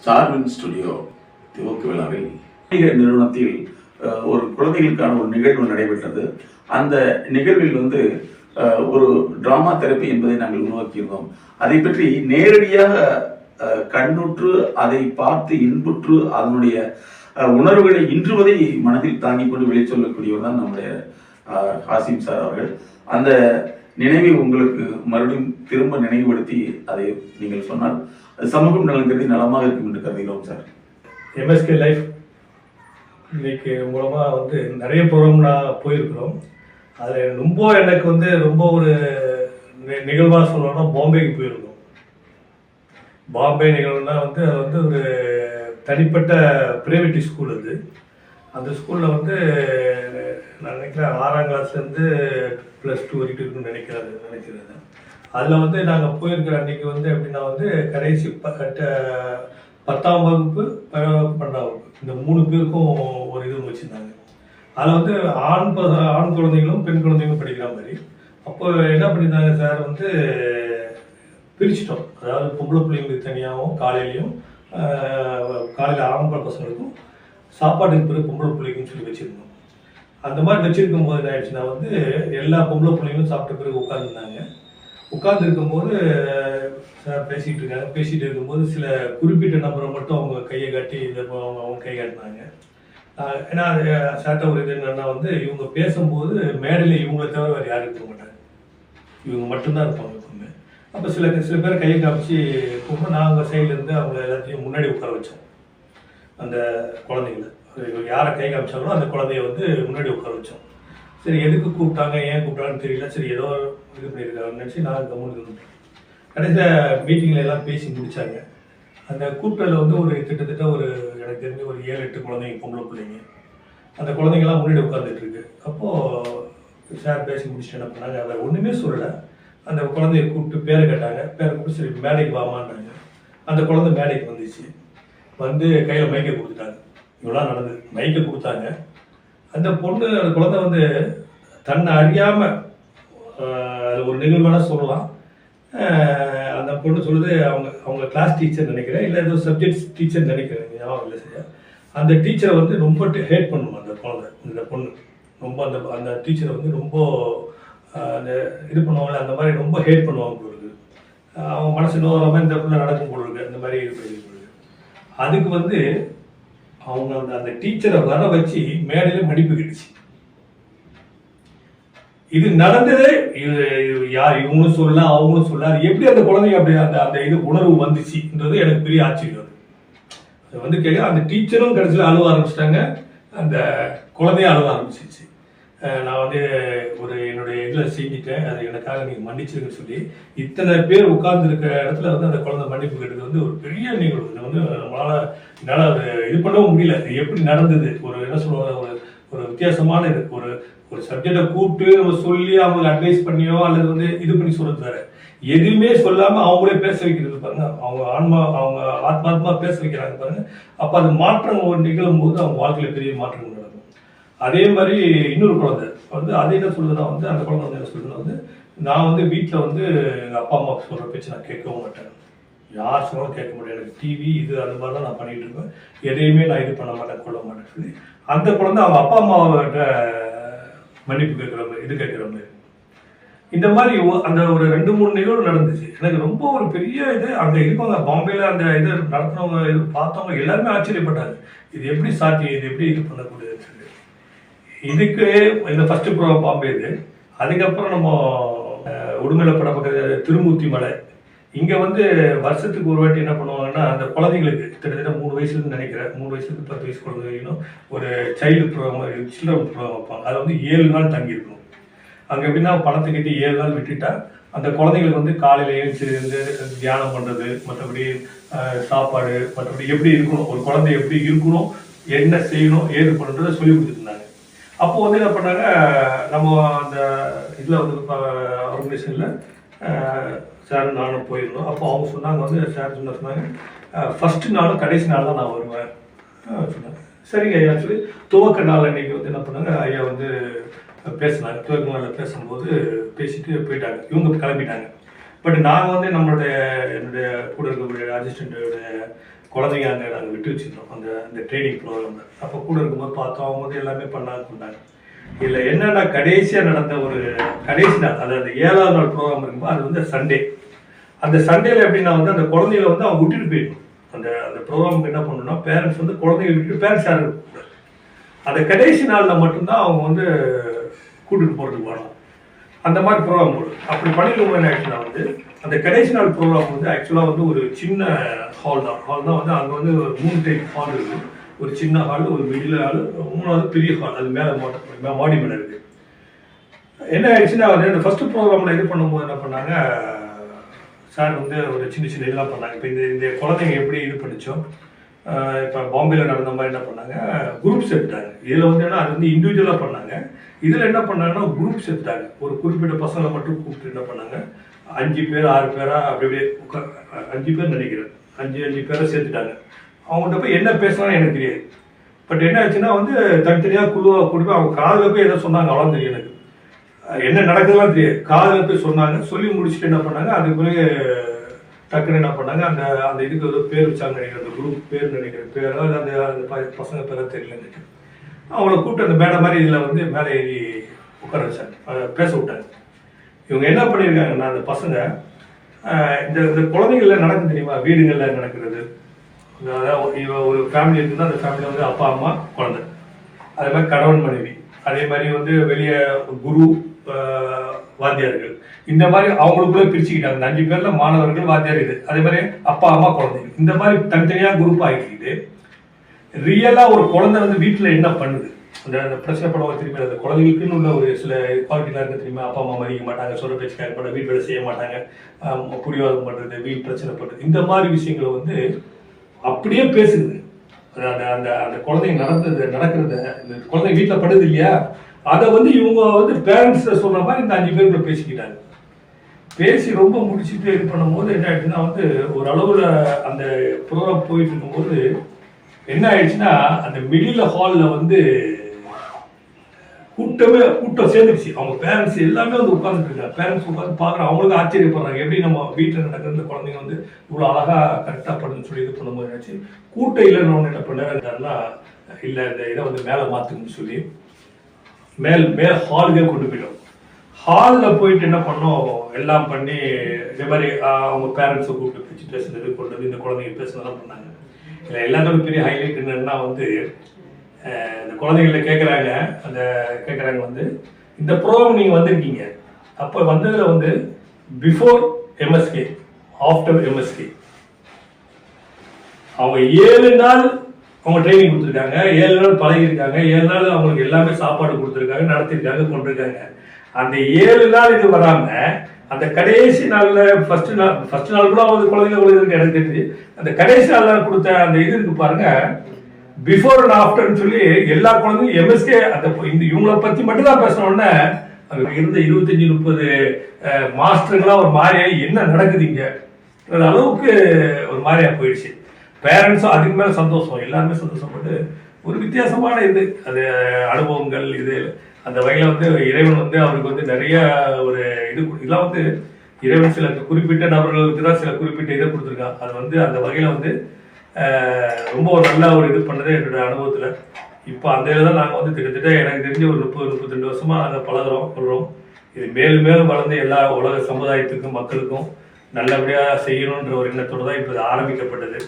Starwin studio துவக்க விழாவில் நிறுவனத்தில் ஒரு குழந்தைகளுக்கான ஒரு நிகழ்வு நடைபெற்றது. அந்த நிகழ்வில் வந்து ஒரு டிராமா தெரப்பி என்பதை நாங்கள் உருவாக்கியிருந்தோம். அதை பற்றி நேரடியாக கண்ணுற்று அதை பார்த்து இன்புற்று அதனுடைய அஹ், உணர்வுகளை இன்றுவதை மனதில் தாங்கிக் கொண்டு வெளியே சொல்லக்கூடியவர் தான் நம்முடைய ஹாசிம் சார் அவர்கள். அந்த நினைவை உங்களுக்கு மறுபடியும் திரும்ப நினைவுபடுத்தி அதை நீங்கள் சொன்னால் சமூகம் நலன் கருதி நலமாக இருக்கும் என்று கருதுகிறோம் சார். எம்எஸ்கே லைஃப் இன்னைக்கு மூலமாக வந்து நிறைய ப்ரோக்ராம் நான் போயிருக்கிறோம். அதில் ரொம்ப எனக்கு வந்து ரொம்ப ஒரு நிகழ்வாக சொல்லணும்னா பாம்பேக்கு போயிருந்தோம். பாம்பே நிகழ்வுனா வந்து அது வந்து ஒரு தனிப்பட்ட பிரைவேட் ஸ்கூல் அது. அந்த ஸ்கூலில் வந்து நான் நினைக்கிறேன் ஆறாம் கிளாஸ்லேருந்து ப்ளஸ் டூ வரைக்கும் இருக்குன்னு நினைக்கிறது நினைக்கிறது அதில் வந்து நாங்கள் போயிருக்கிற அன்னைக்கு வந்து எப்படின்னா வந்து கடைசி ப- பத்தாம் வகுப்பு பன்னெண்டாம் வகுப்பு இந்த மூணு பேருக்கும் ஒரு இது வச்சுருந்தாங்க அதில் வந்து ஆண் ஆண் குழந்தைகளும் பெண் குழந்தைகளும் படிக்கிற மாதிரி. அப்போ என்ன பண்ணியிருந்தாங்க சார் வந்து பிரிச்சிட்டோம். அதாவது பொம்பளை பிள்ளைங்களுக்கு தனியாகவும் காலையிலையும் காலையில் ஆம்பளை பசங்களுக்கும் சாப்பாட்டுக்கு பிறகு பொம்பளை பிள்ளைக்குன்னு சொல்லி வச்சுருந்தோம். அந்த மாதிரி வச்சிருக்கும் போது என்ன ஆயிடுச்சுன்னா வந்து எல்லா பொம்பளை பிள்ளைங்களும் சாப்பிட்ட பிறகு உட்காந்துருந்தாங்க உட்கார்ந்து இருக்கும்போது சார் பேசிட்டு இருக்காங்க பேசிட்டு இருக்கும்போது சில குறிப்பிட்ட நபரை மட்டும் அவங்க கையை காட்டி இந்த அவங்க அவங்க கை காட்டினாங்க. ஏன்னா சார்ட்ட ஒரு இது என்னன்னா வந்து இவங்க பேசும்போது மேடையில் இவங்களை தவிர வேறு யாரும் இருக்க மாட்டாங்க. இவங்க மட்டும்தான் இருப்பாங்க எப்பவுமே. அப்போ சில சில பேர் கையை காமிச்சு போகும்போது நாங்கள் சைட்லேருந்து அவங்க எல்லாத்தையும் முன்னாடி உட்கார வச்சோம் அந்த குழந்தைங்கள யாரை கை காமிச்சாங்களோ அந்த குழந்தைய வந்து முன்னாடி உட்கார வச்சோம். சரி எதுக்கு கூப்பிட்டாங்க? ஏன் கூப்பிட்டாங்கன்னு தெரியல. சரி ஏதோ இது பண்ணியிருக்காங்கன்னு நினச்சி நான் கவனம் இருந்துட்டேன் கடைசியில் மீட்டிங்கில் எல்லாம் பேசி முடிச்சாங்க. அந்த கூட்டத்தில் வந்து ஒரு கிட்டத்தட்ட ஒரு எனக்கு தெரிஞ்ச ஒரு ஏழு எட்டு குழந்தைங்க பொம்பளை பிள்ளைங்க. அந்த குழந்தைங்கலாம் முன்னாடி உட்காந்துட்டு இருக்கு. அப்போது சார் பேசி முடிச்சுட்டு என்ன பண்ணாங்க? அவர் ஒன்றுமே சொல்லலை. அந்த குழந்தைய கூப்பிட்டு பேரை கேட்டாங்க. பேரை கூப்பிட்டு சரி மேடைக்கு வாமான்னாங்க அந்த குழந்தை மேடைக்கு வந்துச்சு. வந்து கையில் மைக்கை கொடுத்துட்டாங்க. இவ்வளோ நடந்தது. மைக்கை கொடுத்தாங்க. அந்த பொண்ணு அந்த குழந்தை வந்து தன்னை அறியாமல் ஒரு நிகழ்வான சொல்லலாம். அந்த பொண்ணு சொல்லுது அவங்க அவங்க கிளாஸ் டீச்சர் நினைக்கிறேன் இல்லை ஏதோ சப்ஜெக்ட் டீச்சர் நினைக்கிறேன் ஞாபகம் இல்லை சரியா? அந்த டீச்சரை வந்து ரொம்ப ஹேட் பண்ணும் அந்த குழந்தை இந்த பொண்ணு. ரொம்ப அந்த அந்த டீச்சரை வந்து ரொம்ப அந்த இது பண்ணுவாங்கல்ல அந்த மாதிரி ரொம்ப ஹேட் பண்ணுவாங்க பொழுது அவங்க மனசு நோகாம இந்த பிள்ளை நடக்கும் பொழுது அந்த மாதிரி இது பண்ணி அதுக்கு வந்து அவங்க அந்த அந்த டீச்சரை வர வச்சு மேடையில மடிப்பு கிடுச்சு இது நடந்ததே. இது யார் இவங்களும் சொல்லலாம் அவங்களும் சொல்லலாம் எப்படி அந்த குழந்தைங்க அப்படி அந்த அந்த இது உணர்வு வந்துச்சுன்றது எனக்கு பெரிய ஆச்சரியம். அது. வந்து கேட்க அந்த டீச்சரும் கடைசியில் அழுவ ஆரம்பிச்சிட்டாங்க. அந்த குழந்தையும் அழுவ ஆரம்பிச்சிச்சு நான் வந்து ஒரு என்னுடைய இதில் செஞ்சுட்டேன் அது எனக்காக நீங்கள் மன்னிச்சிருங்கன்னு சொல்லி இத்தனை பேர் உட்கார்ந்துருக்க இடத்துல வந்து அந்த குழந்தை மன்னிப்பு கேட்டது வந்து ஒரு பெரிய நிகழ்வு. இது வந்து நம்மளால் என்னால் அது இது பண்ணவும் முடியல. இது எப்படி நடந்தது? ஒரு என்ன சொல்லுவாங்க ஒரு ஒரு வித்தியாசமான இது. ஒரு ஒரு சப்ஜெக்டை கூப்பிட்டு நம்ம சொல்லி அவங்களுக்கு அட்வைஸ் பண்ணியோ அல்லது வந்து இது பண்ணி சொல்றது வேற. எதுவுமே சொல்லாம அவங்களே பேச வைக்கிறது பாருங்க. அவங்க ஆன்மா அவங்க ஆத்மாத்மா பேச வைக்கிறாங்க பாருங்க. அப்ப அது மாற்றம் ஒரு நிகழும் போது அவங்க வாழ்க்கையில பெரிய மாற்றம் அதே மாதிரி இன்னொரு குழந்தை. வந்து அது என்ன சொல்லுதுன்னா வந்து அந்த குழந்தை வந்து என்ன சொல்லுதுன்னா வந்து நான் வந்து வீட்டில் வந்து எங்கள் அப்பா அம்மா சொல்கிற பேச்சு நான் கேட்கவும் மாட்டேன். யார் சொன்னாலும் கேட்க மாட்டேன். எனக்கு டிவி இது அந்த மாதிரி தான் நான் பண்ணிகிட்டு இருப்பேன். எதையுமே நான் இது பண்ண மாட்டேன் கொள்ள மாட்டேன்னு சொல்லி. அந்த குழந்தை அவங்க அப்பா அம்மாவிட்ட மன்னிப்பு கேட்குற மாதிரி இது கேட்குற மாதிரி. இந்த மாதிரி அந்த ஒரு ரெண்டு மூணு நிகழ்வு நடந்துச்சு. எனக்கு ரொம்ப ஒரு பெரிய இது அங்கே இருக்கவங்க பாம்பேல அந்த இது நடத்துனவங்க இது பார்த்தவங்க எல்லாருமே ஆச்சரியப்பட்டாங்க. இது எப்படி சாத்தியம்? இது எப்படி இது பண்ணக்கூடியதுன்னு சொல்லி. இதுக்கு இந்த ஃபர்ஸ்ட் ப்ரோக்ராம் பாம்பே இது அதுக்கப்புறம் நம்ம உடுமலை படம் பக்கத்தில் திருமூர்த்தி மலை. இங்கே வந்து வருஷத்துக்கு ஒரு வாட்டி என்ன பண்ணுவாங்கன்னா அந்த குழந்தைங்களுக்கு கிட்டத்தட்ட மூணு வயசுலேருந்து நினைக்கிறேன். மூணு வயசுலேருந்து பத்து வயசு குழந்தை வரைக்கும் ஒரு சைல்டு ப்ரோக்ராம் சில்ட்ரன் ப்ரோக்ராம் வைப்பாங்க. அது வந்து ஏழு நாள் தங்கியிருக்கும். அங்கே எப்படின்னா பணத்தை கட்டி ஏழு நாள் விட்டுட்டா அந்த குழந்தைங்களுக்கு வந்து காலையில் எழுந்திருந்து தியானம் பண்ணுறது மற்றபடி சாப்பாடு மற்றபடி எப்படி இருக்கணும் ஒரு குழந்தை எப்படி இருக்கணும் என்ன செய்யணும் ஏது பண்ணுறதை சொல்லி கொடுத்துருந்தாங்க அப்போ வந்து என்ன பண்ணாங்க நம்ம அந்த இதில் வந்து ஆர்கனைசேஷனில் சார் நானும் போயிருந்தோம். அப்போ அவங்க சொன்னாங்க வந்து சார் சொன்ன சொன்னாங்க ஃபஸ்ட்டு நாளும் கடைசி நாள் தான் நான் வருவேன். சொன்னாங்க. சரிங்க ஐயா சொல்லி துவக்க நாள் அன்னைக்கு வந்து என்ன பண்ணாங்க ஐயா வந்து பேசினாங்க. துவக்க நாளில் பேசும்போது பேசிட்டு போயிட்டாங்க. இவங்க கிளம்பிட்டாங்க. பட் நாங்கள் வந்து நம்மளுடைய என்னுடைய கூட இருக்கக்கூடிய அசிஸ்டண்ட்டுடைய குழந்தைங்க அங்கே நாங்கள் விட்டு வச்சுருந்தோம் அந்த அந்த ட்ரைனிங் ப்ரோக்ராமில் அப்போ கூட இருக்கும்போது பார்த்தோம் அவங்க வந்து எல்லாமே பண்ணாங்க கொண்டாங்க இதில் என்னென்னா கடைசியாக நடந்த ஒரு கடைசி நாள் அதாவது ஏழாவது நாள் ப்ரோக்ராம் இருக்கும்போது அது வந்து சண்டே அந்த சண்டேல எப்படின்னா வந்து அந்த குழந்தைகளை வந்து அவங்க விட்டுட்டு போயிடணும் அந்த அந்த ப்ரோக்ராமுக்கு என்ன பண்ணணும்னா பேரண்ட்ஸ் வந்து குழந்தைங்க விட்டுட்டு பேரண்ட்ஸ் யாரும் இருக்கக்கூடாது அந்த கடைசி நாளில் மட்டும்தான் அவங்க வந்து கூட்டிகிட்டு போகிறதுக்கு வரணும். அந்த மாதிரி ப்ரோக்ராம் போடும் அப்படி பண்ணிருக்கும் என்ன ஆக்சுவலாக வந்து அந்த கடைசி நாள் ப்ரோக்ராம் வந்து ஆக்சுவலாக வந்து ஒரு சின்ன ஹால் தான். ஹால் தான் வந்து அங்கே வந்து ஒரு மூணு டைப் ஹால் இருக்குது ஒரு சின்ன ஹால் ஒரு மிடில் ஹால் மூணாவது பெரிய ஹால் அது மேலே மாடி மாடி மேலே இருக்குது என்ன ஆயிடுச்சுன்னா வந்து ஃபஸ்ட்டு ஃபர்ஸ்ட் ப்ரோக்ராமில் இது பண்ணும்போது என்ன பண்ணாங்க சார் வந்து ஒரு சின்ன சின்ன இதெல்லாம் பண்ணாங்க. இப்போ இந்த இந்த குழந்தைங்க எப்படி இது பண்ணிச்சோம் இப்போ பாம்பேயில் நடந்த மாதிரி என்ன பண்ணாங்க? குரூப்ஸ் எடுத்தாங்க இதில் வந்து என்ன அது வந்து இண்டிவிஜுவலாக பண்ணாங்க. இதில் என்ன பண்ணாங்கன்னா குரூப்ஸ் எடுத்தாங்க ஒரு குறிப்பிட்ட பசங்களை மட்டும் கூப்பிட்டு என்ன பண்ணாங்க? அஞ்சு பேர் ஆறு பேரா அப்படி அப்படியே அஞ்சு பேர் நினைக்கிறேன். அஞ்சு அஞ்சு பேரை சேர்த்துட்டாங்க. அவங்கள்ட்ட போய் என்ன பேசுனாலும் எனக்கு தெரியாது. பட் என்ன ஆச்சுன்னா வந்து தனித்தனியாக குழுவாக கூட்டி அவங்க காதில் போய் எதை சொன்னாங்க. அவ்வளோ தெரியும் எனக்கு. என்ன நடக்குதுலாம் தெரியாது. காதில் போய் சொன்னாங்க. சொல்லி முடிச்சுட்டு என்ன பண்ணாங்க? அதுக்கு பிறகு டக்குன்னு என்ன பண்ணாங்க அந்த அந்த இதுக்கு ஏதோ பேர் வச்சாங்க நினைக்கிறேன் அந்த குரூப் பேர் நினைக்கிறேன் பேர் அந்த அந்த பசங்க பேரை தெரியல எனக்கு. அவங்கள கூப்பிட்டு அந்த மேடை மாதிரி இதில் வந்து மேலே ஏறி உட்கார வச்சாங்க. அதை பேச விட்டாங்க. இவங்க என்ன பண்ணியிருக்காங்கன்னா அந்த பசங்க இந்த இந்த குழந்தைகள்ல நடக்கும் தெரியுமா? வீடுகளில் நடக்கிறது. அதாவது ஒரு ஃபேமிலி இருக்குன்னா அந்த ஃபேமிலியில் வந்து அப்பா அம்மா குழந்தை. அதே மாதிரி கணவன் மனைவி. அதே மாதிரி வந்து வெளியே குரு வாத்தியார்கள். இந்த மாதிரி அவங்களுக்குள்ள பிரிச்சுக்கிட்டாங்க. இந்த அஞ்சு பேர்ல மாணவர்கள் வாத்தியார் இது. அதே மாதிரி அப்பா அம்மா குழந்தைங்க இந்த மாதிரி தனித்தனியாக குரூப் ஆகிக்கிட்டு ரியலாக ஒரு குழந்தை வந்து வீட்டில் என்ன பண்ணுது? அந்த அந்த பிரச்சனை படம் திரும்பி அந்த குழந்தைகளுக்குன்னு உள்ள ஒரு சில குவாலிட்டிலாம் இருக்க தெரியுமா? அப்பா அம்மா மதிக்க மாட்டாங்க சொல்ல பேச்சு கேட்கப்பட வீட்டு வேலை செய்ய மாட்டாங்க ஆஹ், பண்ணுறது பண்றது வீட்டு பிரச்சனை பண்ணுறது இந்த மாதிரி விஷயங்களை வந்து அப்படியே பேசுது. அந்த அந்த அந்த குழந்தைங்க நடந்தது நடக்கிறத இந்த குழந்தைங்க வீட்டில் படுது இல்லையா? அதை வந்து இவங்க வந்து பேரண்ட்ஸை சொன்ன மாதிரி இந்த அஞ்சு பேருக்குள்ள பேசிக்கிட்டாங்க. பேசி ரொம்ப முடிச்சுட்டு இது பண்ணும்போது என்ன ஆயிடுச்சுன்னா வந்து ஒரு அளவில் அந்த ப்ரோக்ராம் போயிட்டு இருக்கும்போது என்ன ஆயிடுச்சுன்னா அந்த மிடில் ஹாலில் வந்து கூட்டமே கூட்டம் சேர்ந்துருச்சு. அவங்க பேரண்ட்ஸ் எல்லாமே வந்து உட்காந்துட்டு இருக்காங்க. பேரண்ட்ஸ் உட்காந்து பார்க்குறாங்க அவங்களுக்கு ஆச்சரியப்படுறாங்க. எப்படி நம்ம வீட்டில் நடக்கிற இந்த குழந்தைங்க வந்து இவ்வளோ அழகாக கரெக்டாக பண்ணுன்னு சொல்லி இது பண்ணும்போது என்னாச்சு கூட்டம் இல்லைன்னு ஒன்று என்ன பண்ணாருன்னா இல்லை இந்த இதை வந்து மேலே மாற்றுங்கன்னு சொல்லி மேல் மேல் ஹாலுக்கே கொண்டு போயிடும் ஹாலில் போயிட்டு என்ன பண்ணோம் எல்லாம் பண்ணி இதே மாதிரி அவங்க பேரண்ட்ஸை கூப்பிட்டு பிடிச்சி பேசுனது கொண்டு வந்து இந்த குழந்தைங்க பேசுனதெல்லாம் பண்ணாங்க. இதில் எல்லாத்தோட பெரிய ஹைலைட் என்னன்னா வந்து இந்த குழந்தைங்கள கேட்குறாங்க அந்த கேட்குறாங்க வந்து இந்த ப்ரோக்ராம் நீங்கள் வந்திருக்கீங்க. அப்போ வந்ததில் வந்து பிஃபோர் எம்எஸ்கே ஆஃப்டர் எம்எஸ்கே அவங்க ஏழு நாள் அவங்க ட்ரைனிங் கொடுத்துருக்காங்க ஏழு நாள் பழகிருக்காங்க ஏழு நாள் அவங்களுக்கு எல்லாமே சாப்பாடு கொடுத்துருக்காங்க நடத்திருக்காங்க கொண்டிருக்காங்க. அந்த ஏழு நாள் இது வராம அந்த கடைசி நாள்ல ஃபர்ஸ்ட் நாள் ஃபர்ஸ்ட் நாள் கூட அவங்க குழந்தைங்க குழந்தைங்க எனக்கு தெரிஞ்சு. அந்த கடைசி நாளில் கொடுத்த அந்த இது இருக்கு பாருங்க. பிஃபோர் அண்ட் ஆஃப்டர்னு சொல்லி எல்லா குழந்தையும் எம்எஸ்கே அந்த இந்த இவங்கள பத்தி மட்டும் தான் அங்கே அங்க இருந்த இருபத்தஞ்சு முப்பது மாஸ்டருங்களாம் ஒரு மாதிரியாகி என்ன நடக்குது இங்கே? அளவுக்கு ஒரு மாதிரியா போயிடுச்சு. பேரண்ட்ஸும் அதுக்கு மேலே சந்தோஷம். எல்லாருமே சந்தோஷப்பட்டு ஒரு வித்தியாசமான இது. அது அனுபவங்கள் இது. அந்த வகையில் வந்து இறைவன் வந்து அவருக்கு வந்து நிறைய ஒரு இது இதெல்லாம் வந்து இறைவன் சில குறிப்பிட்ட நபர்களுக்கு தான் சில குறிப்பிட்ட இதை கொடுத்துருக்கான் அது வந்து அந்த வகையில் வந்து ரொம்ப ஒரு நல்ல ஒரு இது பண்ணது என்னோட அனுபவத்தில். இப்போ அந்த இதில் தான் நாங்கள் வந்து கிட்டத்தட்ட எனக்கு தெரிஞ்சு ஒரு முப்பது முப்பத்தி ரெண்டு வருஷமாக நாங்கள் பழகுறோம் கொள்கிறோம் இது மேலும் மேலும் வளர்ந்து எல்லா உலக சமுதாயத்துக்கும் மக்களுக்கும் நல்லபடியாக செய்யணுன்ற ஒரு எண்ணத்தோடு தான் இப்போ இது ஆரம்பிக்கப்பட்டது.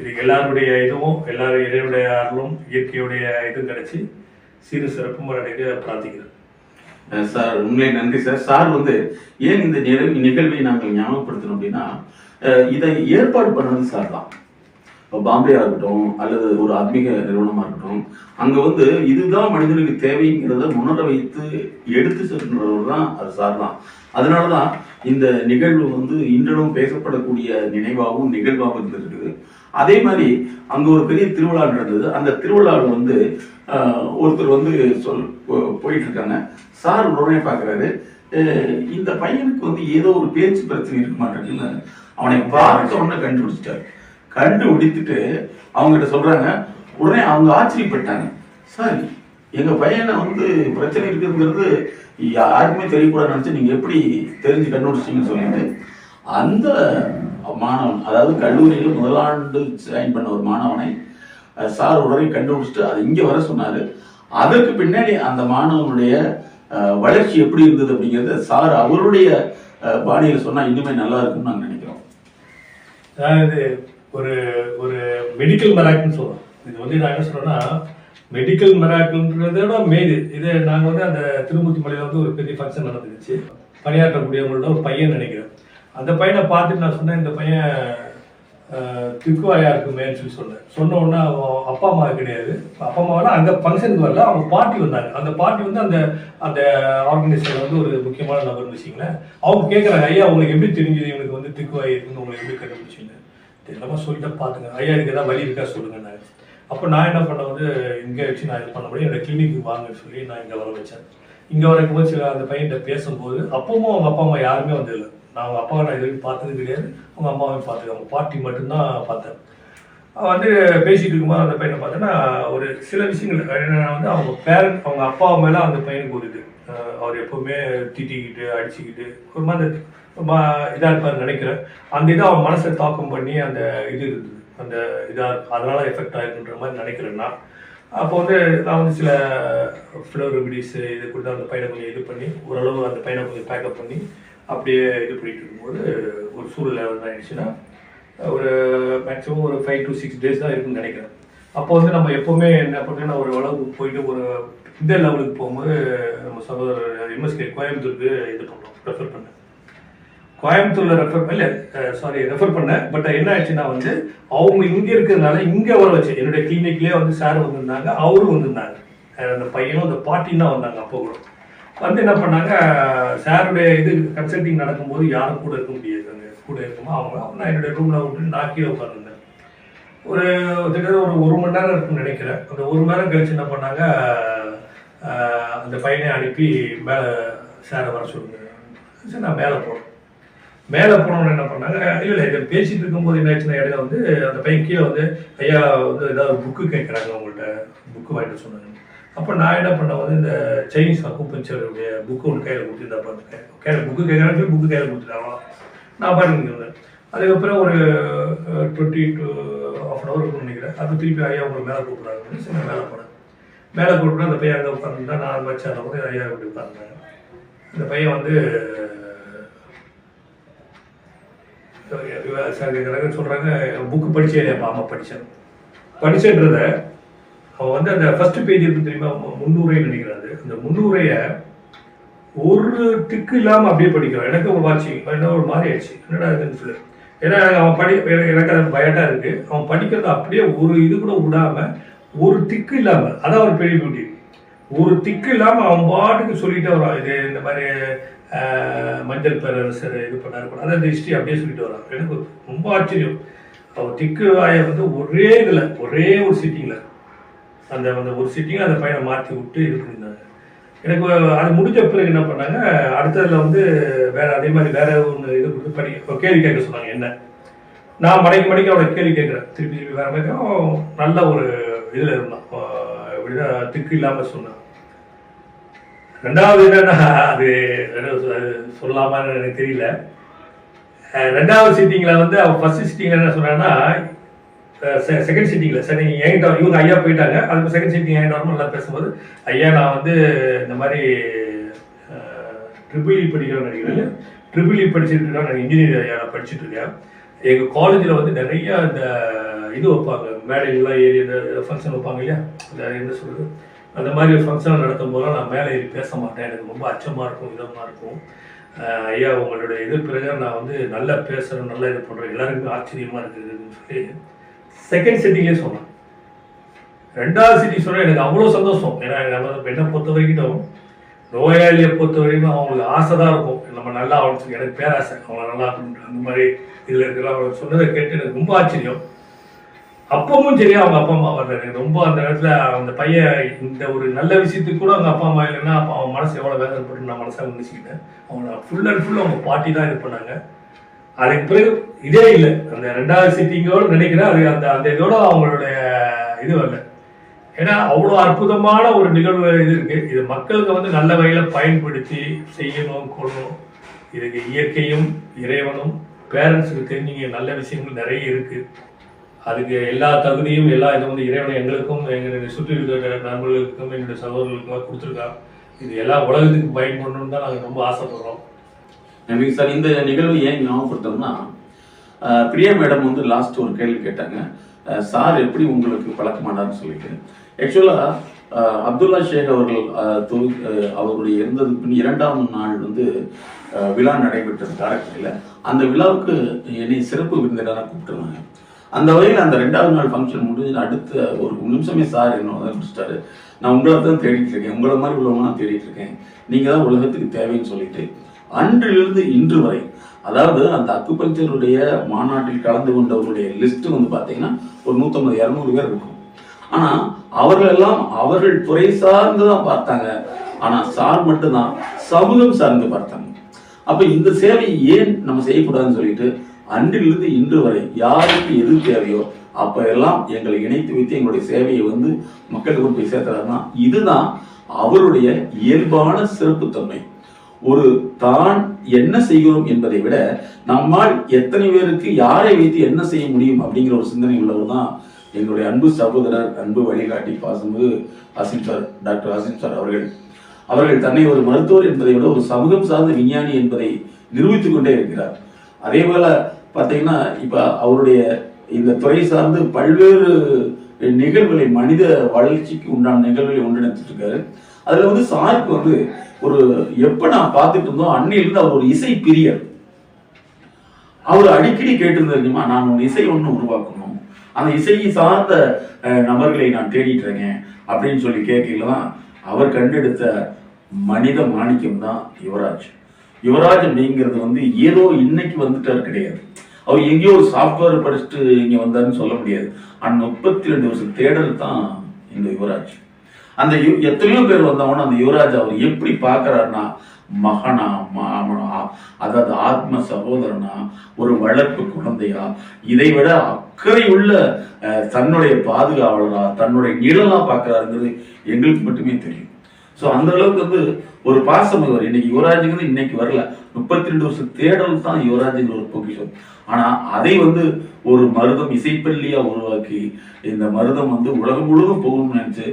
இதுக்கு எல்லாருடைய இதுவும் எல்லாரும் இறைவனுடைய அருளும் இயற்கையுடைய இதுவும் கிடைச்சி சிறு சிறப்பும் நடக்க பிரார்த்திக்கிறேன். சார் உண்மையிலே நன்றி சார். சார் வந்து ஏன் இந்த நிகழ்வு நிகழ்வை நாங்கள் ஞாபகப்படுத்தணும் அப்படின்னா இதை ஏற்பாடு பண்ணது சார் தான். இப்போ பாம்பேயா இருக்கட்டும் அல்லது ஒரு ஆத்மீக நிறுவனமா இருக்கட்டும் அங்க வந்து இதுதான் மனிதனுக்கு தேவைங்கிறத உணர வைத்து எடுத்து சென்றவர் தான் அது சார் தான். அதனாலதான் இந்த நிகழ்வு வந்து இன்றனும் பேசப்படக்கூடிய நினைவாகவும் நிகழ்வாகவும் இருந்திருக்குது. அதே மாதிரி அங்க ஒரு பெரிய திருவிழா நடந்தது. அந்த திருவிழாவில் வந்து ஒருத்தர் வந்து சொல் போ- போயிட்டு இருக்காங்க சார் உடனே பார்க்குறாரு இந்த பையனுக்கு வந்து ஏதோ ஒரு பேச்சு பிரச்சனை இருக்க மாட்டேங்குன்னு அவனை பார்த்த உடனே கண்டுபிடிச்சிட்டாரு. கண்டுபிடித்துட்டு அவங்ககிட்ட சொல்றாங்க. உடனே அவங்க ஆச்சரியப்பட்டாங்க. சார் எங்க பையனை வந்து பிரச்சனை இருக்குங்கிறது யாருக்குமே தெரியக்கூடாதுன்னு நினைச்சு நீங்க எப்படி தெரிஞ்சு கண்டுபிடிச்சிங்கன்னு சொல்லிட்டு அந்த மாணவன் அதாவது கல்லூரியில் முதலாண்டு ஜாயின் பண்ண ஒரு மாணவனை சார் உடனே கண்டுபிடிச்சிட்டு அது இங்கே வர சொன்னார். அதற்கு பின்னாடி அந்த மாணவனுடைய வளர்ச்சி எப்படி இருந்தது அப்படிங்கிறத சார் அவருடைய பாணியில் சொன்னால் இன்னுமே நல்லா இருக்கும்னு நாங்கள் நினைக்கிறோம். அதாவது ஒரு ஒரு மெடிக்கல் மராக்குன்னு சொல்லுவோம் இது வந்து நான் என்ன சொல்கிறேன்னா மெடிக்கல் மெராக்கிள்ன்றதை விட மேது இது. நாங்கள் வந்து அந்த திருமூர்த்தி மலையில் வந்து ஒரு பெரிய ஃபங்க்ஷன் நடந்துச்சு பணியாற்றக்கூடியவங்களோட ஒரு பையன் நினைக்கிறேன். அந்த பையனை பார்த்துட்டு நான் சொன்னேன் இந்த பையன் திக்குவாயா இருக்குமேன்னு சொல்லி சொன்னேன். சொன்ன உடனே அவன் அப்பா அம்மா கிடையாது. அப்பா அம்மாவெல்லாம் அந்த ஃபங்க்ஷனுக்கு வரல அவங்க பாட்டி வந்தாங்க. அந்த பாட்டி வந்து அந்த அந்த ஆர்கனைசேஷன் வந்து ஒரு முக்கியமான நபர்னு வச்சிங்களேன் அவங்க கேட்குறாங்க ஐயா உங்களுக்கு எப்படி தெரிஞ்சது இவனுக்கு வந்து திக்குவாய் இருக்குன்னு உங்களுக்கு எப்படி கண்டுபிடிச்சிங்க தெரியலமா சொல்லிட்டு பார்த்துங்க ஐயா இதுக்கு ஏதாவது வழி இருக்கா சொல்லுங்க நான் அப்போ நான் என்ன பண்ண வந்து இங்கே வச்சு நான் இது பண்ண முடியும் என்னோட கிளினிக்கு வாங்கன்னு சொல்லி நான் இங்கே வர வச்சேன். இங்கே வரைக்கும் போது சில அந்த பையன்கிட்ட பேசும்போது அப்பவும் அவங்க அப்பா அம்மா யாருமே வந்ததில்லை. நான் அவங்க அப்பாவை நான் இது வரைக்கும் பார்த்தது கிடையாது. அவங்க அம்மாவையும் பார்த்துருக்கேன் அவங்க பாட்டி மட்டும்தான் பார்த்தேன். அவன் வந்து பேசிகிட்டு இருக்கும்போது அந்த பையனை பார்த்தேன்னா ஒரு சில விஷயங்கள். என்னென்னா வந்து அவங்க பேரண்ட் அவங்க அப்பா மேலே அந்த பையனுக்கு ஒரு இது. அவர் எப்போவுமே திட்டிக்கிட்டு அடிச்சுக்கிட்டு ஒரு மாதிரி இதாக இருப்பார் நினைக்கிறேன். அந்த இதை அவன் மனசை தாக்கம் பண்ணி அந்த இது இருந்தது. அந்த இதாக அதனால் எஃபெக்ட் ஆயிருக்குன்ற மாதிரி நினைக்கிறேன்னா அப்போ வந்து நான் வந்து சில ஃப்ளோர் ரெமிடிஸு இது கொடுத்து அந்த பையனை கொஞ்சம் இது பண்ணி ஓரளவு அந்த பையனை கொஞ்சம் பேக்கப் பண்ணி அப்படியே இது பண்ணிட்டு இருக்கும்போது ஒரு சூழ்நிலை வந்து ஆயிடுச்சுன்னா ஒரு மேக்ஸிமம் ஒரு ஃபைவ் டு சிக்ஸ் டேஸ் தான் இருக்குன்னு நினைக்கிறேன். அப்போ வந்து நம்ம எப்போவுமே என்ன பண்ணுறோம்னா ஒரு அளவுக்கு போயிட்டு ஒரு இந்த லெவலுக்கு போகும்போது நம்ம சகோதரர் எம்எஸ்கே கோயம்புத்தூருக்கு இது பண்ணோம் ரெஃபர் பண்ணேன் கோயம்புத்தூரில் ரெஃபர் இல்லை சாரி ரெஃபர் பண்ணேன் பட் என்ன ஆயிடுச்சுன்னா வந்து அவங்க இங்கே இருக்கிறதுனால இங்கே வர வச்சு என்னுடைய கிளினிக்லேயே வந்து சார் வந்திருந்தாங்க அவரும் வந்திருந்தாங்க அந்த பையனும் அந்த பாட்டின்னு தான் வந்தாங்க அப்போ கூட. வந்து என்ன பண்ணாங்க சாருடைய இது கன்சல்டிங் நடக்கும்போது யாரும் கூட இருக்க முடியாதுங்க. கூட இருக்குமா? அவங்க நான் என்னுடைய ரூமில் விட்டு நான் கீழே உட்காந்துருந்தேன் ஒரு கிட்டத்தட்ட ஒரு ஒரு மணி நேரம் இருக்கும்னு நினைக்கிறேன். அந்த ஒரு மணி நேரம் கழிச்சு என்ன பண்ணாங்க அந்த பையனை அனுப்பி மேலே சாரை வர சொல்லுங்க. சரி நான் மேலே போனேன் மேலே போனவங்க என்ன பண்ணாங்க இல்லை இல்லை இதை பேசிகிட்டு இருக்கும்போது என்ன ஆச்சுன்னா இடையில வந்து அந்த பையன் கீழே வந்து ஐயா வந்து ஏதாவது புக்கு கேட்குறாங்க உங்கள்கிட்ட புக்கு வாங்கிட்டு சொன்னாங்க. அப்போ நான் என்ன பண்ணேன் வந்து இந்த சைனீஸ் அக்குப்பஞ்சருடைய புக்கு ஒன்று கையில் கொடுத்துருந்தா பார்த்துருக்கேன் கையில் புக்கு கேட்குறாங்க புக்கு கையில் கொடுத்துட்டாங்களா நான் பாருங்க இருந்தேன் அதுக்கப்புறம் ஒரு twenty to half an hour நினைக்கிறேன். அப்போ திருப்பி ஐயா உங்களை மேலே கூப்பிட்றாங்க சரி நான் மேலே போனேன். மேலே கூப்பிட்டு அந்த பையன் அங்கே உட்காந்துருந்தா நான் வச்சு அந்த ஐயா இப்படி உட்காந்துருந்தாங்க அந்த பையன் வந்து சார் கேட்குறாங்க சொல்கிறாங்க புக்கு படித்தேன் அப்பா அம்மா படித்தேன் படிச்சேன்றத அவன் வந்து அந்த ஃபர்ஸ்ட் பேஜ் இருக்கு தெரியுமா? மு- நினைக்கிறாரு அந்த முன்னுரையை ஒரு திக்கு இல்லாமல் அப்படியே படிக்கிறான் எனக்கு ஒரு வாட்சி என்ன ஒரு மாதிரி ஆயிடுச்சு. என்னடா இதுன்னு சொல்லி. ஏன்னா அவன் படி எனக்கு- எனக்கு அது பயட்டா இருக்கு. அவன் படிக்கிறது அப்படியே ஒரு இது கூட விடாம ஒரு திக்கு இல்லாம அதான் ஒரு பெரிய பியூட்டி ஒரு திக்கு இல்லாம அவன் பாட்டுக்கு சொல்லிட்டு வரான். இது இந்த மாதிரி மஞ்சள் பேரரசர் இது பண்ணாரு கூட அதான் இந்த ஹிஸ்ட்ரி அப்படியே சொல்லிட்டு வரான். எனக்கு ரொம்ப ஆச்சரியம். அவன் திக்கு வாயை வந்து ஒரே இதுல ஒரே ஒரு சிட்டிங்ல அந்த அந்த ஒரு சிட்டிங் அந்த பையனை மாற்றி விட்டு இது பண்ணியிருந்தாங்க. எனக்கு அது முடிஞ்ச பிறகு என்ன பண்ணாங்க அடுத்ததில் வந்து வேற அதே மாதிரி வேற ஒன்று இது கொடுத்து படி கேள்வி கேட்க சொன்னாங்க என்ன? நான் மடக்கி மடக்கி அவனை கேள்வி கேட்குறேன். திருப்பி திருப்பி வேற மாதிரி நல்ல ஒரு இதில் இருந்தான். எப்படின்னா திக்கு இல்லாமல் சொன்னான். ரெண்டாவது என்னன்னா அது அது சொல்லலாமான்னு எனக்கு தெரியல. ரெண்டாவது சிட்டிங்கில் வந்து அவன் ஃபர்ஸ்ட் சிட்டிங்கில் என்ன சொன்னான்னா செகண்ட் சிட்டிங்கில் சரி நீங்கள் என்கிட்ட இவங்க ஐயா போயிட்டாங்க. அதுக்கு செகண்ட் சிட்டிங் என்கிட்ட வரணும் நல்லா பேசும்போது ஐயா நான் வந்து இந்த மாதிரி ட்ரிபிள் இ e படிக்கிறேன் நினைக்கிறேன் ட்ரிபிள் இ e படிச்சுட்டு இருக்கேன் நான் இன்ஜினியர் ஐயா நான் படிச்சுட்டு இருக்கேன். எங்கள் காலேஜில் வந்து நிறைய இந்த இது வைப்பாங்க. மேடைகள்லாம் ஏறி இந்த ஃபங்க்ஷன் வைப்பாங்க இல்லையா? இந்த என்ன சொல்கிறது அந்த மாதிரி ஒரு ஃபங்க்ஷன் நடத்தும் போதெல்லாம் நான் மேலே ஏறி பேச மாட்டேன். எனக்கு ரொம்ப அச்சமாக இருக்கும் இதமாக இருக்கும். ஐயா உங்களுடைய இது பிரகாரம் நான் வந்து நல்லா பேசுகிறேன் நல்லா இது பண்ணுறேன் எல்லாருக்குமே ஆச்சரியமாக இருக்குதுன்னு சொல்லி செகண்ட் சிட்டிங்கே சொன்னான். ரெண்டாவது சிட்டி சொன்னால் எனக்கு அவ்வளோ சந்தோஷம். ஏன்னா நம்ம பெண்ணை பொறுத்த வரைக்கும் நோயாளியை பொறுத்த வரைக்கும் அவங்களுக்கு ஆசை தான் இருக்கும். நம்ம நல்லா அவனுக்கு எனக்கு பேராசை. அவங்கள நல்லா இருக்கணும் அந்த மாதிரி இதில் இருக்கிற அவங்க சொன்னதை கேட்டு எனக்கு ரொம்ப ஆச்சரியம். அப்பவும் சரி அவங்க அப்பா அம்மா வரல எனக்கு ரொம்ப அந்த நேரத்தில் அந்த பையன் இந்த ஒரு நல்ல விஷயத்துக்கு கூட அவங்க அப்பா அம்மா இல்லைன்னா அப்போ அவன் மனசு எவ்வளோ வேதனைப்பட்டு நான் மனசாக நினச்சிக்கிட்டேன் அவங்க ஃபுல் அண்ட் ஃபுல் அவங்க பாட்டி தான் இது பண்ணாங்க. அதுக்கு பிறகு இதே இல்லை. அந்த ரெண்டாவது சிட்டிங்கோடு நினைக்கிறேன். அது அந்த அந்த இதோட அவங்களுடைய இது வரல. ஏன்னா அவ்வளோ அற்புதமான ஒரு நிகழ்வு இது இருக்கு. இது மக்களுக்கு வந்து நல்ல வகையில் பயன்படுத்தி செய்யணும் கொள்ளணும். இதுக்கு இயற்கையும் இறைவனும் பேரண்ட்ஸுக்கு தெரிஞ்சுங்க நல்ல விஷயங்கள் நிறைய இருக்குது அதுக்கு எல்லா தகுதியும் எல்லா இதுவும் வந்து இறைவனை எங்களுக்கும் எங்களுடைய சுற்றி இருக்கிற நண்பர்களுக்கும் என்னுடைய சகோதரர்களுக்கும் கொடுத்துருக்கான் இது எல்லா உலகத்துக்கும் பயன்படணும்னு தான் நாங்கள் ரொம்ப ஆசைப்படுறோம். நன்றி சார் இந்த நிகழ்வு ஏன் ஞாபகப்படுத்தோம்னா பிரியா மேடம் வந்து லாஸ்ட் ஒரு கேள்வி கேட்டாங்க. சார் எப்படி உங்களுக்கு பழக்கமானார்னு சொல்லிட்டு. ஆக்சுவலாக அப்துல்லா ஷேக் அவர்கள் தொகு- அவருடைய அவர்களுடைய பின் இரண்டாம் நாள் வந்து விழா நடைபெற்றது காரைக்குடியில். அந்த விழாவுக்கு என்னை சிறப்பு விருந்தினராக கூப்பிட்டுருந்தாங்க. அந்த வகையில் அந்த ரெண்டாவது நாள் ஃபங்க்ஷன் முடிஞ்சு அடுத்த ஒரு நிமிஷமே சார் என்ன வந்து முடிச்சிட்டாரு நான் உங்களை தான் தேடிட்டு இருக்கேன். உங்களை மாதிரி உள்ளவங்க நான் தேடிட்டு இருக்கேன். நீங்கள் தான் உலகத்துக்கு தேவைன்னு சொல்லிட்டு. அன்றிலிருந்து இன்று வரை. அதாவது அந்த அக்குபஞ்சருடைய மாநாட்டில் கலந்து கொண்டவருடைய லிஸ்ட் வந்து பார்த்தீங்கன்னா ஒரு நூற்றம்பது இரநூறு பேர் இருக்கும். ஆனால் அவர்கள் எல்லாம் அவர்கள் துறை சார்ந்து தான் பார்த்தாங்க. ஆனால் சார் மட்டும்தான் சமூகம் சார்ந்து பார்த்தாங்க. அப்ப இந்த சேவை ஏன் நம்ம செய்யக்கூடாதுன்னு சொல்லிட்டு அன்றிலிருந்து இன்று வரை யாருக்கு எது தேவையோ அப்ப எல்லாம் எங்களை இணைத்து வைத்து எங்களுடைய சேவையை வந்து மக்களுக்கு கொண்டு போய் சேர்த்துறாருன்னா இதுதான் அவருடைய இயல்பான சிறப்புத்தன்மை. ஒரு தான் என்ன செய்கிறோம் என்பதை விட நம்மால் எத்தனை பேருக்கு யாரை வைத்து என்ன செய்ய முடியும் அப்படிங்கிற ஒரு சிந்தனை உள்ளவர் தான் எங்களுடைய அன்பு சகோதரர் அன்பு வழிகாட்டி பாசமிகு Asim sir doctor Asim sir அவர்கள். அவர்கள் தன்னை ஒரு மருத்துவர் என்பதை விட ஒரு சமூகம் சார்ந்த விஞ்ஞானி என்பதை நிரூபித்துக் கொண்டே இருக்கிறார். அதே போல பார்த்தீங்கன்னா இப்ப அவருடைய இந்த துறை சார்ந்து பல்வேறு நிகழ்வுகளை மனித வளர்ச்சிக்கு உண்டான நிகழ்வுகளை ஒன்றிணைச்சிட்டு இருக்காரு. அதில் வந்து சாருக்கு வந்து ஒரு எப்போ நான் பார்த்துட்டு இருந்தோம் அன்னையிலிருந்து அவர் ஒரு இசை பிரியர். அவர் அடிக்கடி கேட்டிருந்தார் தெரியுமா? நான் ஒரு இசை ஒன்று உருவாக்கணும். அந்த இசையை சார்ந்த நபர்களை நான் தேடிட்டு இருக்கேன் அப்படின்னு சொல்லி கேட்கல தான் அவர் கண்டெடுத்த மனித மாணிக்கம் தான் யுவராஜ். யுவராஜ் அப்படிங்கிறது வந்து ஏதோ இன்னைக்கு வந்துட்டார் கிடையாது. அவர் எங்கேயோ ஒரு சாஃப்ட்வேர் படிச்சுட்டு இங்கே வந்தாருன்னு சொல்ல முடியாது. அந்த முப்பத்தி ரெண்டு வருஷம் தேடல் தான் இந்த யுவராஜ். அந்த எத்தனையோ பேர் வந்தவன அந்த யுவராஜ் அவர் எப்படி பார்க்கறாருன்னா மகனா மாமனா அதாவது ஆத்ம சகோதரனா ஒரு வளர்ப்பு குழந்தையா இதை விட அக்கறை உள்ள அஹ், தன்னுடைய பாதுகாவலரா தன்னுடைய நிழலா பார்க்கறாருங்கிறது எங்களுக்கு மட்டுமே தெரியும். ஸோ அந்த அளவுக்கு வந்து ஒரு பாசம் இவர். இன்னைக்கு யுவராஜுங்கிறது இன்னைக்கு வரல. முப்பத்தி ரெண்டு வருஷம் தேடல் தான் யுவராஜுங்கிற ஒரு பொக்கிஷம். ஆனா அதை வந்து ஒரு மருதம் இசைப்பள்ளியா உருவாக்கி இந்த மருதம் வந்து உலகம் முழுவதும் போகணும்னு நினைச்சு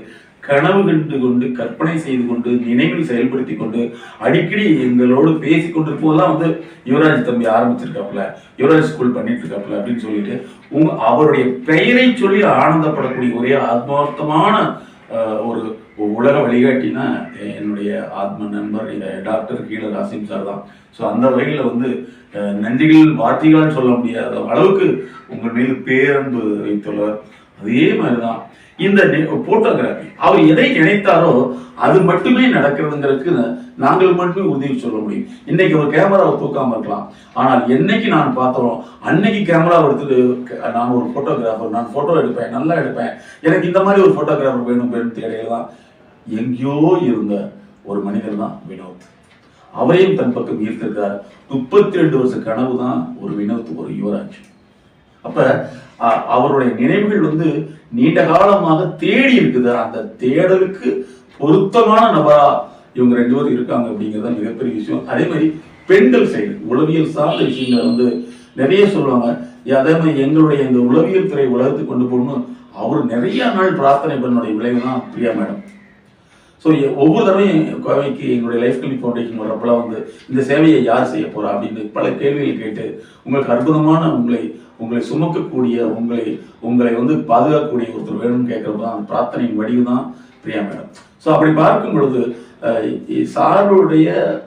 கனவு கண்டு கொண்டு கற்பனை செய்து கொண்டு நினைவில் செயல்படுத்தி கொண்டு அடிக்கடி எங்களோடு பேசி கொண்டிருப்போதெல்லாம் வந்து யுவராஜ் தம்பி ஆரம்பிச்சிருக்காப்புல யுவராஜ் ஸ்கூல் பண்ணிட்டு இருக்காப்புல அப்படின்னு சொல்லிட்டு உங்க அவருடைய பெயரை சொல்லி ஆனந்தப்படக்கூடிய ஒரே ஆத்மார்த்தமான ஒரு உலக வழிகாட்டினா என்னுடைய ஆத்ம நண்பர் டாக்டர் கீழ ராசிம் சார் தான். ஸோ அந்த வகையில் வந்து நன்றிகள் வார்த்தைகளால் சொல்ல முடியாத அளவுக்கு உங்கள் மீது பேரன்பு வைத்துள்ளவர். அதே மாதிரி தான் இந்த போட்டோகிராஃபி அவர் எதை நினைத்தாரோ அது மட்டுமே நடக்கிறதுங்கிறதுக்கு நாங்கள் மட்டுமே உறுதி சொல்ல முடியும். இன்னைக்கு ஒரு கேமராவை தூக்காம இருக்கலாம். ஆனால் என்னைக்கு நான் பார்த்தோம் அன்னைக்கு கேமரா எடுத்துட்டு நான் ஒரு போட்டோகிராஃபர் நான் போட்டோ எடுப்பேன் நல்லா எடுப்பேன். எனக்கு இந்த மாதிரி ஒரு போட்டோகிராஃபர் வேணும் வேணும் தேடையில தான் எங்கேயோ இருந்த ஒரு மனிதர் தான் வினோத். அவரையும் தன் பக்கம் ஈர்த்திருக்கார். முப்பத்தி ரெண்டு வருஷ கனவு தான் ஒரு வினோத் ஒரு யுவராஜ். அப்ப அவருடைய நினைவுகள் வந்து நீண்ட காலமாக தேடி இருக்குது. அந்த தேடலுக்கு பொருத்தமான நபரா இவங்க ரெண்டு பேரும் இருக்காங்க அப்படிங்கிறது தான் மிகப்பெரிய விஷயம். அதே மாதிரி பெண்கள் சைடு உளவியல் சார்ந்த விஷயங்களை வந்து நிறைய சொல்லுவாங்க. அதே மாதிரி எங்களுடைய இந்த உளவியல் துறை உலகத்துக்கு கொண்டு போகணும் அவர் நிறைய நாள் பிரார்த்தனை பண்ணனுடைய விளைவு தான் பிரியா மேடம். ஸோ ஒவ்வொரு தடவையும் கோவைக்கு எங்களுடைய லைஃப் கல்வி ஃபவுண்டேஷன் வரப்பெல்லாம் வந்து இந்த சேவையை யார் செய்ய போறா? அப்படின்னு பல கேள்விகள் கேட்டு உங்களுக்கு அற்புதமான உங்களை உங்களை சுமக்கக்கூடிய உங்களை உங்களை வந்து பாதுகாக்கக்கூடிய ஒருத்தர் வேணும்னு கேட்கறது தான் பிரார்த்தனையின் வடிவு தான் பிரியா மேடம். ஸோ அப்படி பார்க்கும் பொழுது அஹ்,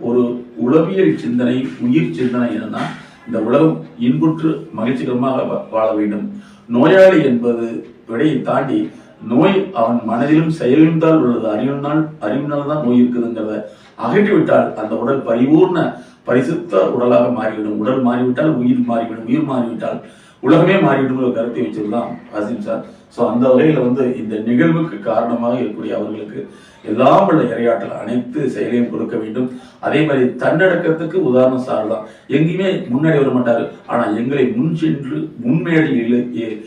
ஒரு உளவியல் சிந்தனை உயிர் சிந்தனை என்னன்னா இந்த உலகம் இன்புற்று மகிழ்ச்சிகரமாக வா- வாழ வேண்டும். நோயாளி என்பது விடையை தாண்டி நோய் அவன் மனதிலும் செயலிலும் தான் உள்ளது. அறிவினால் அறிவினால் தான் நோய் இருக்குதுங்கிறத அகற்றிவிட்டால் அந்த உடல் பரிபூர்ண பரிசுத்த உடலாக மாறிவிடும். உடல் மாறிவிட்டால் உயிர் மாறிவிடும். உயிர் மாறிவிட்டால் உலகமே மாறிவிடும் கருத்தை வச்சதுதான் ஆசிம் சார். ஸோ அந்த வகையில் வந்து இந்த நிகழ்வுக்கு காரணமாக இருக்கக்கூடிய அவர்களுக்கு எல்லாம் உள்ள இரையாற்றல் அனைத்து செயலையும் கொடுக்க வேண்டும். அதே மாதிரி தன்னடக்கத்துக்கு உதாரணம் சார் தான். எங்கேயுமே முன்னாடி வர மாட்டார்கள் ஆனால் எங்களை முன் சென்று முன்மேடையில் ஏ-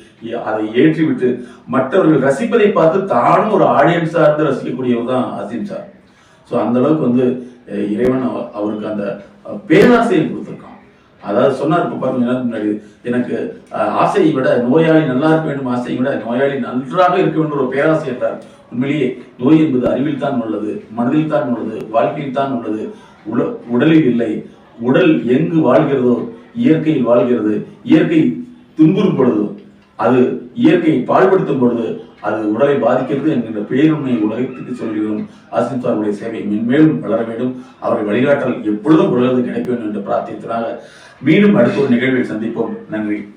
அதை ஏற்றிவிட்டு மற்றவர்கள் ரசிப்பதை பார்த்து தானும் ஒரு ஆடியன்ஸாக இருந்து ரசிக்கக்கூடியவர் தான் அசீம் சார். ஸோ அந்த அளவுக்கு வந்து இறைவன் அவ- அவருக்கு அந்த பேராசையை கொடுத்துருக்கான். அதாவது சொன்னார் இப்போ பாருங்க முன்னாடி? எனக்கு ஆசையை விட நோயாளி நல்லா இருக்க வேண்டும் ஆசையை விட நோயாளி நன்றாக இருக்க வேண்டும் ஒரு பேராசை என்றார். உண்மையிலேயே நோய் என்பது அறிவில் தான் உள்ளது மனதில் தான் உள்ளது வாழ்க்கையில் தான் உள்ளது. உல உடலில் இல்லை. உடல் எங்கு வாழ்கிறதோ இயற்கையில் வாழ்கிறது. இயற்கை துன்புறும் பொழுது அது இயற்கையை பாழ்படுத்தும் பொழுது அது உடலை பாதிக்கிறது என்கின்ற பேருண்மை உலகத்துக்கு சொல்கிறோம். அவருடைய சேவை மென்மேலும் வளர வேண்டும். அவருடைய வழிகாட்டல் எப்பொழுதும் உலகத்துக்கு கிடைக்க வேண்டும் என்று பிரார்த்தித்தனாக மீண்டும் அடுத்த ஒரு நிகழ்வில் சந்திப்போம். நன்றி.